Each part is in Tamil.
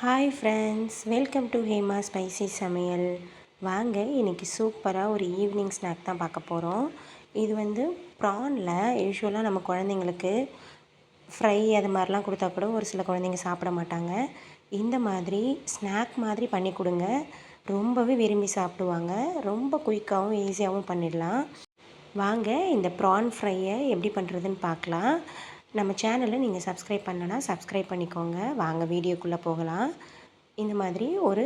Hi friends welcome to Hema spicy சமையல் வாங்க இன்றைக்கி சூப்பராக ஒரு ஈவினிங் ஸ்நாக் தான் பார்க்க போகிறோம் இது வந்து ப்ரானில் யூஸ்வலாக நம்ம குழந்தைங்களுக்கு ஃப்ரை அது மாதிரிலாம் கொடுத்தா கூட ஒரு சில குழந்தைங்க சாப்பிட மாட்டாங்க. இந்த மாதிரி ஸ்நாக் மாதிரி பண்ணி கொடுங்க. ரொம்பவே விரும்பி சாப்பிடுவாங்க. ரொம்ப குயிக்காகவும் ஈஸியாகவும் பண்ணிடலாம். வாங்க இந்த ப்ரான் ஃப்ரையை எப்படி பண்ணுறதுன்னு பார்க்கலாம். நம்ம சேனலை நீங்கள் சப்ஸ்கிரைப் பண்ணனா சப்ஸ்கிரைப் பண்ணிக்கோங்க. வாங்க வீடியோக்குள்ளே போகலாம். இந்த மாதிரி ஒரு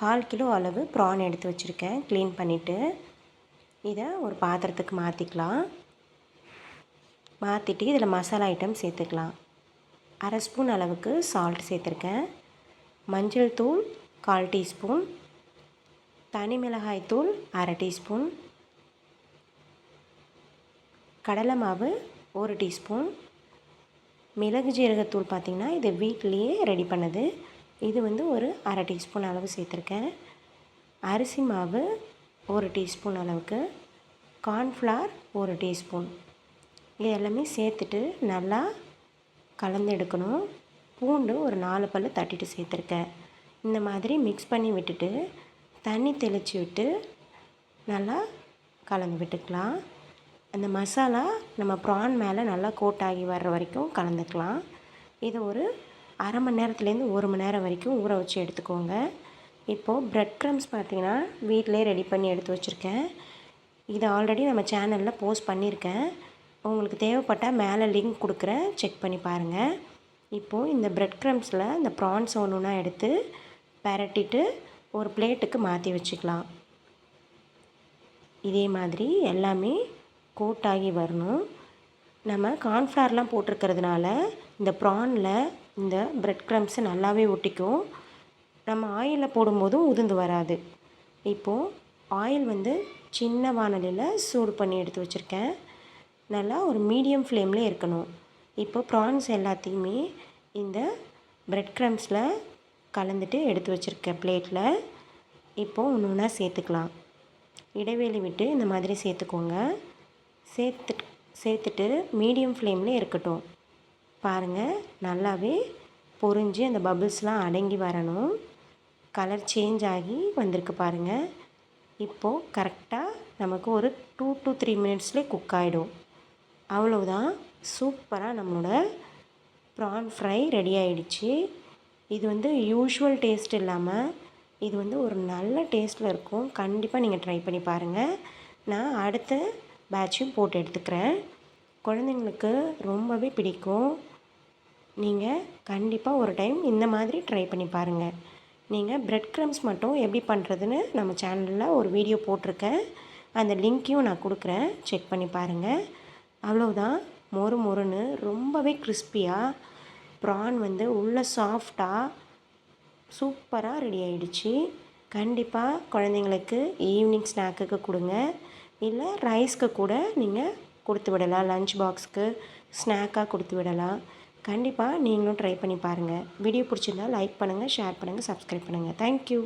கால் கிலோ அளவு ப்ரான் எடுத்து வச்சுருக்கேன். க்ளீன் பண்ணிவிட்டு இதை ஒரு பாத்திரத்துக்கு மாற்றிக்கலாம் மாற்றிட்டு இதில் மசாலா ஐட்டம் சேர்த்துக்கலாம். அரை ஸ்பூன் அளவுக்கு சால்ட் சேர்த்துருக்கேன். மஞ்சள் தூள் கால் டீஸ்பூன். தனி மிளகாய் தூள் அரை டீஸ்பூன். கடலை மாவு ஒரு டீஸ்பூன். மிளகு ஜீரகத்தூள் பார்த்திங்கன்னா இது வீட்லேயே ரெடி பண்ணுது. இது வந்து ஒரு அரை டீஸ்பூன் அளவு சேர்த்துருக்கேன். அரிசி மாவு ஒரு டீஸ்பூன் அளவுக்கு. கார்ன்ஃப்ளவர் ஒரு டீஸ்பூன். இது எல்லாமே சேர்த்துட்டு நல்லா கலந்து எடுக்கணும். பூண்டு ஒரு நாலு பல் தட்டிட்டு சேர்த்துருக்கேன். இந்த மாதிரி மிக்ஸ் பண்ணி விட்டுட்டு தண்ணி தெளித்து விட்டு நல்லா கலந்து விட்டுக்கலாம். அந்த மசாலா நம்ம ப்ரான் மேலே நல்லா கோட் ஆகி வர்ற வரைக்கும் கலந்துக்கலாம். இது ஒரு அரை மணி நேரத்துலேருந்து ஒரு மணி நேரம் வரைக்கும் ஊற வச்சு எடுத்துக்கோங்க. இப்போது ப்ரெட் க்ரம்ஸ் பார்த்திங்கன்னா வீட்டிலே ரெடி பண்ணி எடுத்து வச்சுருக்கேன். இது ஆல்ரெடி நம்ம சேனலில் போஸ்ட் பண்ணியிருக்கேன். உங்களுக்கு தேவைப்பட்டால் மேலே லிங்க் கொடுக்குறேன். செக் பண்ணி பாருங்கள் இப்போது இந்த ப்ரெட் க்ரம்ஸில் இந்த ப்ரான்ஸ் ஒன்று ஒன்றா எடுத்து பரட்டிட்டு ஒரு பிளேட்டுக்கு மாற்றி வச்சுக்கலாம். இதே மாதிரி எல்லாமே கோட் ஆகி வரணும். நம்ம கார்ன்ஃப்ளவர்லாம் போட்டிருக்கிறதுனால இந்த ப்ரானில் இந்த ப்ரெட் க்ரம்ஸு நல்லாவே ஒட்டிக்கும். நம்ம ஆயிலில் போடும்போதும் உதிர்ந்து வராது. இப்போது ஆயில் வந்து சின்ன வானலியில் சூடு பண்ணி எடுத்து வச்சுருக்கேன். நல்லா ஒரு மீடியம் ஃப்ளேமில் இருக்கணும். இப்போ ப்ரான்ஸ் எல்லாத்தையுமே இந்த ப்ரெட் க்ரம்ஸில் கலந்துட்டு எடுத்து வச்சுருக்கேன் பிளேட்டில் இப்போது ஒன்று ஒன்றா சேர்த்துக்கலாம். இடைவெளி விட்டு இந்த மாதிரி சேர்த்துக்கோங்க. சேர்த்து சேர்த்துட்டு மீடியம் ஃப்ளேமில் இருக்கட்டும். பாருங்கள் நல்லாவே பொறிஞ்சு அந்த பபுள்ஸ்லாம் அடங்கி வரணும். கலர் சேஞ்ச் ஆகி வந்திருக்கு பாருங்கள் இப்போது கரெக்டாக நமக்கு ஒரு டூ டு த்ரீ மினிட்ஸ்லேயே குக் ஆகிடும் அவ்வளோதான் சூப்பராக நம்மளோட ப்ரான் ஃப்ரை ரெடி ஆகிடுச்சு இது வந்து யூஷுவல் டேஸ்ட் இல்லாமல் இது வந்து ஒரு நல்ல டேஸ்ட்டில் இருக்கும். கண்டிப்பாக நீங்கள் ட்ரை பண்ணி பாருங்கள் நான் அடுத்த பேட்சும் போட்டு எடுத்துக்கிறேன். குழந்தைங்களுக்கு ரொம்பவே பிடிக்கும். நீங்கள் கண்டிப்பாக ஒரு டைம் இந்த மாதிரி ட்ரை பண்ணி பாருங்கள் நீங்கள் ப்ரெட் க்ரம்ஸ் மட்டும் எப்படி பண்ணுறதுன்னு நம்ம சேனலில் ஒரு வீடியோ போட்டிருக்கேன். அந்த லிங்க்கையும் நான் கொடுக்குறேன். செக் பண்ணி பாருங்கள் அவ்வளோதான் மொறு மொறுன்னு ரொம்பவே கிறிஸ்பியாக ப்ரான் வந்து உள்ளே சாஃப்டாக சூப்பராக ரெடி ஆகிடுச்சு கண்டிப்பாக குழந்தைங்களுக்கு ஈவினிங் ஸ்நாக்குக்கு கொடுங்க. இல்லை ரைஸ்க்கு கூட நீங்கள் கொடுத்து விடலாம். லஞ்ச் பாக்ஸுக்கு ஸ்நாக்காக கொடுத்து விடலாம். கண்டிப்பாக நீங்களும் ட்ரை பண்ணி பாருங்கள் வீடியோ பிடிச்சிருந்தா லைக் பண்ணுங்கள் ஷேர் பண்ணுங்கள் சப்ஸ்கிரைப் பண்ணுங்கள் தேங்க்யூ